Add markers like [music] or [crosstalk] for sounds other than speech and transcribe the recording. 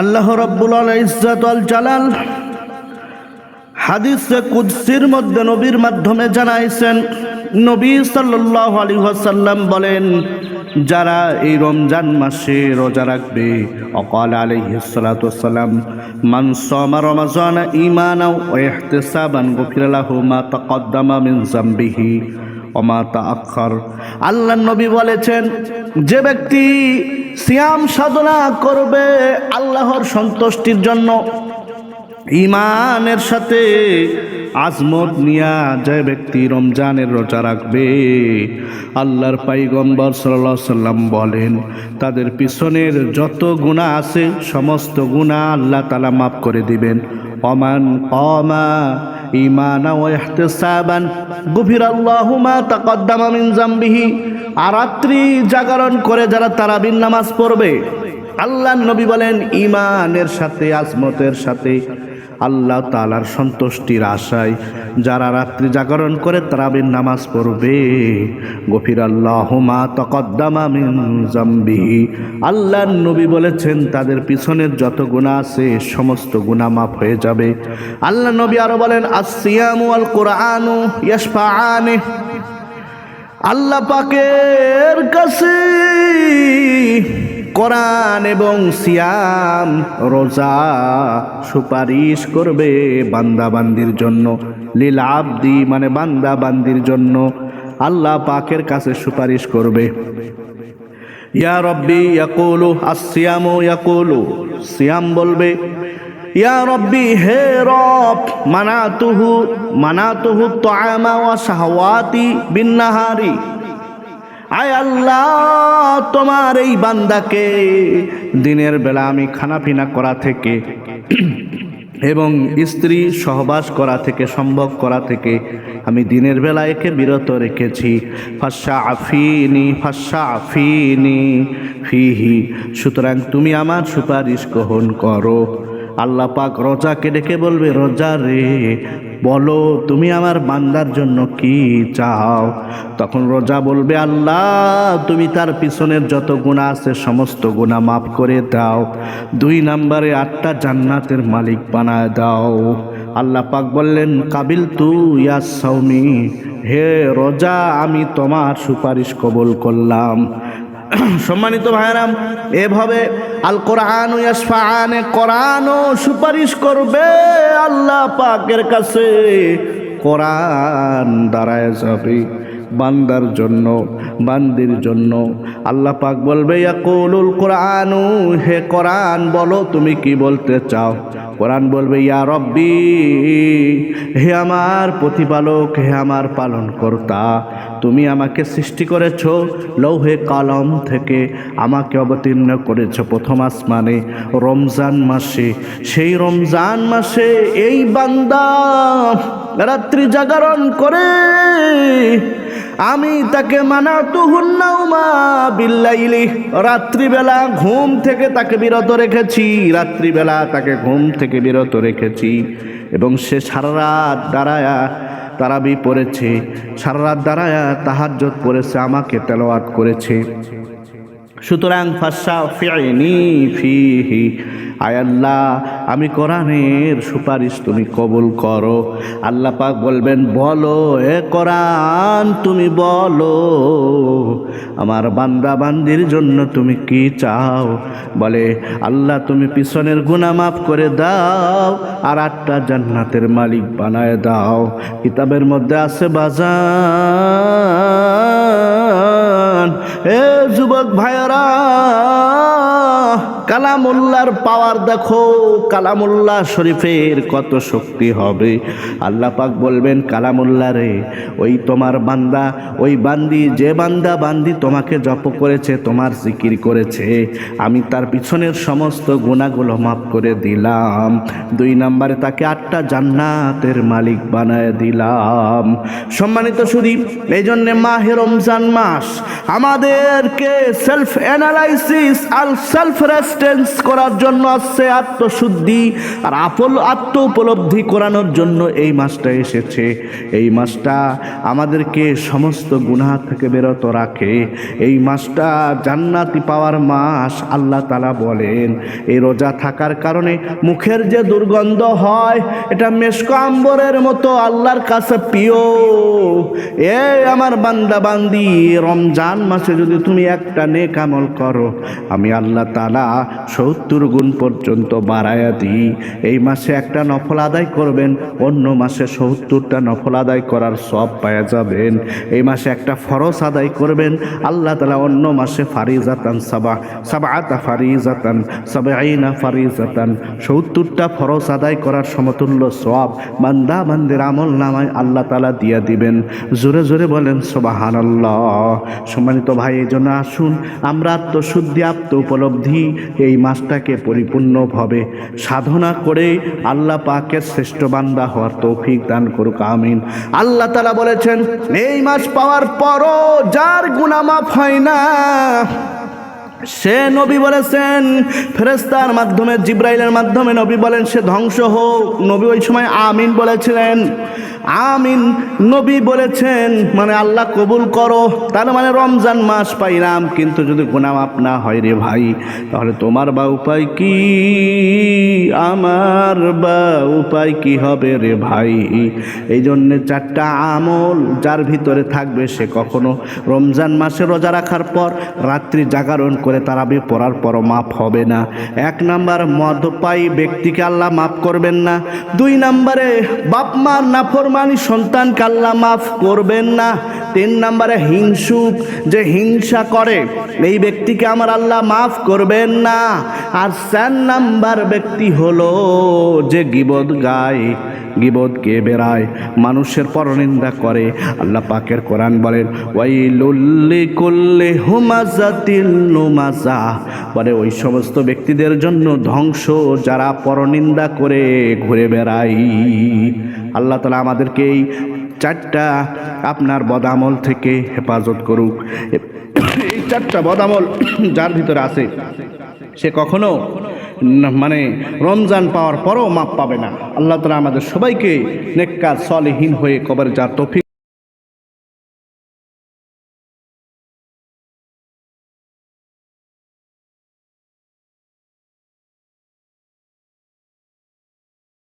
আল্লাহ রব্বুল ইজ্জত আল জালাল হাদিসে কুদসির মধ্যে নবীর মাধ্যমে জানাইছেন, নবী আলাইহি ওয়াসাল্লাম বলেন, যারা এই রমজান মাসে রোজা রাখবে, অকাল ওয়াসসালাম মান সামা রমাজান ঈমানাও ওয়া ইহতিসাবান গুফিরা লাহু মা তাকদ্দামা মিন যামবিহি। ওমা তাআখার আল্লাহ নবী বলেছেন, যে ব্যক্তি সিয়াম সাধনা করবে আল্লাহর সন্তুষ্টির জন্য ইমানের সাথে আজমত নিয়া যে ব্যক্তি রমজানের রোজা রাখবে। আল্লাহর পাইগম্বর সাল্লাহ সাল্লাম বলেন, তাদের পিছনের যত গুণা আছে, সমস্ত গুণা আল্লাহ তালা মাফ করে দিবেন। অমান, অমা ইমানা ও ইহতিসাবান। গভীর আল্লাহুমা তাকদ্দামা মিন জামবিহি। আর রাত্রি জাগরণ করে যারা তারাবিন নামাজ পড়বে আল্লাহ নবী বলেন ইমানের সাথে, আজমতের সাথে আল্লাহ তালার সন্তুষ্টির আশায় যারা রাত্রি জাগরণ করে তারাবিন নামাজ পড়বে। গফির আল্লাহ মা তকদ্দামা আল্লাহ নবী বলেছেন, তাদের পিছনের যত গুণা আছে সমস্ত গুণা মাফ হয়ে যাবে। আল্লাহ নবী আরও বলেন আল কোরআনু ইয়াশফাআনে। আল্লাহ পাকের কাছে কোরআন এবং সিয়াম রোজা সুপারিশ করবে বান্দা বান্দির জন্য, লীল আবদি মানে বান্দা বান্দির জন্য। আল্লাহ পাকের কাছে সুপারিশ করবে। ইয়া রব্বি ইয়াকুলু আসিয়ামু ইয়াকুলু। সিয়াম বলবে, ইয়া রব্বি হে রব, মানাতুহু মানাতুহু তাআমা ওয়া শাহওয়াতি বিন্নাহারি আয় আল্লাহ, তোমার এই বান্দাকে দিনের বেলা আমি খানাপিনা করা থেকে [clears throat] এবং স্ত্রী সহবাস করা থেকে সম্ভব করা থেকে আমি দিনের বেলা একে বিরত রেখেছি। ফাঁসা আফিনি ফাঁসা আফিনি ফিহি, সুতরাং তুমি আমার সুপারিশ গ্রহণ করো। আল্লাহ পাক রোজাকে ডেকে বলবে, রোজা রে বলো, তুমি আমার বান্দার জন্য কি চাও? তখন রোজা বলবে, আল্লাহ, তুমি তার পিছনের যত গুণা আছে সমস্ত গুণা মাফ করে দাও। দুই নম্বরে আটটা জান্নাতের মালিক বানায় দাও। আল্লাহ পাক বললেন, কাবিল তু ইয়া সৌমি হে রোজা, আমি তোমার সুপারিশ কবল করলাম। [clears throat] সম্মানিত ভাইরাম এভাবে আল কোরআন ইয়াসফাআনে কোরআনও সুপারিশ করবে আল্লাহ পাকের কাছে। কোরআন দাঁড়ায় যাবে বান্দার জন্য, বান্দির জন্য। আল্লাহ পাক বলবে, ইয়াকুলুল কোরআনু, হে কোরআন বলো, তুমি কি বলতে চাও? কোরআন বলবে, ইয়া রব্বি, হে আমার প্রতিপালক, হে আমার পালন কর্তা তুমি আমাকে সৃষ্টি করেছ লৌহে কলম থেকে, আমাকে অবতীর্ণ করেছ প্রথম আসমানে, রমজান মাসে, সেই রমজান মাসে এই বান্দা রাত্রি জাগরণ করে আমি তাকে মানাতু হুন্নাউমা বিল্লাইলি। রাত্রিবেলা ঘুম থেকে তাকে বিরত রেখেছি। রাত্রিবেলা তাকে ঘুম থেকে বিরত রেখেছি। এবং সে সারা রাত দাঁড়ায়া তারাবি পড়েছে। সারা রাত দাঁড়ায়া তাহাজ্জত পড়েছে, আমাকে তেলাওয়াত করেছে। সুতরাং ফাঁসা ফিআইনি ফিহি। আয় আল্লাহ, আমি কোরআনের সুপারিশ তুমি কবুল করো। আল্লাহ পাক বলবেন, বলো এ কোরআন, তুমি বলো, আমার বান্দা বান্দির জন্য তুমি কি চাও? বলে, আল্লাহ তুমি পিছনের গুণা মাফ করে দাও আর আটটা জান্নাতের মালিক বানায় দাও। কিতাবের মধ্যে আছে বাজান এ যুবক ভাইয়েরা কালামুল্লার পাওয়ার দেখো, কালামুল্লাহ শরীফের কত শক্তি হবে। আল্লাহ পাক বলবেন, কালামুল্লাহ রে, ওই তোমার বান্দা, ওই বান্দি, যে বান্দা বান্দি তোমাকে জপ করেছে, তোমার জিকির করেছে। আমি তার পিছনের সমস্ত গুণাগুলো মাফ করে দিলাম। দুই নম্বরে তাকে আটটা জান্নাতের মালিক বানায় দিলাম। সম্মানিত সুদীপ এই জন্যে মাহে রমজান মাস আমাদেরকে সেলফ অ্যানালাইসিস আর সেলফ রেস্ট করার জন্য আসছে আত্মশুদ্ধি আর আপল আত্ম উপলব্ধি করানোর জন্য এই মাসটা এসেছে। এই মাসটা আমাদেরকে সমস্ত গুনাহ থেকে বেরত রাখে। এই মাসটা জান্নাতি পাওয়ার মাস, আল্লাহ তালা বলেন। এই রোজা থাকার কারণে মুখের যে দুর্গন্ধ হয়, এটা মেশকো আম্বরের মতো আল্লাহর কাছে প্রিয়। এ আমার বান্দা বান্দি, রমজান মাসে যদি তুমি একটা নেক আমল করো, আমি আল্লাহ তালা সত্তর গুণ পর্যন্ত বাড়াইয়া দিই। এই মাসে একটা নফল আদায় করবেন, অন্য মাসে সত্তরটা নফল আদায় করার সব পাওয়া যাবেন। এই মাসে একটা ফরজ আদায় করবেন, আল্লাহ তালা অন্য মাসে ফারিজাতান সাবা সাবাতা ফারিজাতান সাবাইনা ফারিজাতান। সত্তরটা ফরজ আদায় করার সমতুল্য সব বান্দা বান্দের আমল নামায় আল্লাহ তালা দিয়া দিবেন। জোরে জোরে বলেন সোবাহান সম্মানিত ভাই, এই জন্য আসুন, আমরা আত্মশুদ্ধি আত্ম উপলব্ধি এই মাসটাকে পরিপূর্ণভাবে সাধনা করে আল্লাহ পাকের শ্রেষ্ঠ বান্দা হওয়ার তৌফিক দান করুক, আমিন। আল্লাহ তালা বলেছেন, এই মাস পাওয়ার পরও যার গুনামাফ হয় না, সে নবী বলেছেন ফেরেস্তার মাধ্যমে, জিব্রাইলের মাধ্যমে নবী বলেন, সে ধ্বংস হোক। নবী ওই সময় আমিন বলেছিলেন। আমিন, নবী বলেছেন মানে আল্লাহ কবুল করো, তার মানে রমজান মাস পাইলাম, কিন্তু যদি গুনামাপ না হয় রে ভাই, তাহলে তোমার বা উপায় কি? আমার বা উপায় কি হবে রে ভাই? এই জন্যে চারটা আমল, যার ভিতরে থাকবে সে কখনো রমজান মাসে রোজা রাখার পর রাত্রি জাগরণ করে তারাবি পড়ার পরও মাফ হবে না। এক নাম্বার মদপায়ী ব্যক্তিকে আল্লাহ মাফ করবেন না। দুই নাম্বারে বাপ মার নাফরমানি সন্তান কাল্লা মাফ করবেন না। তিন নাম্বারে হিংসুক, যে হিংসা করে, এই ব্যক্তিকে আমার আল্লাহ মাফ করবেন না। আর চার নাম্বার ব্যক্তি হলো যে গিবদ গায়, গিবদকে বেড়ায়, মানুষের পরনিন্দা করে। আল্লাহ পাকের কোরআন বলেন ওয়াই লুল্লি করলে হুমাজাতিল নুমাজা। বলে, ওই সমস্ত ব্যক্তিদের জন্য ধ্বংস, যারা পরনিন্দা করে ঘুরে বেড়ায়। আল্লাহ তালা আমাদেরকে এই চারটা আপনার বদামল থেকে হেফাজত করুক। এই চারটা বদামল যার ভিতরে আছে, সে কখনো মানে রমজান পাওয়ার পরও মাপ পাবে না। আল্লাহ তালা আমাদের সবাইকে নেককার, সলেহীন হয়ে কবর যা তফিক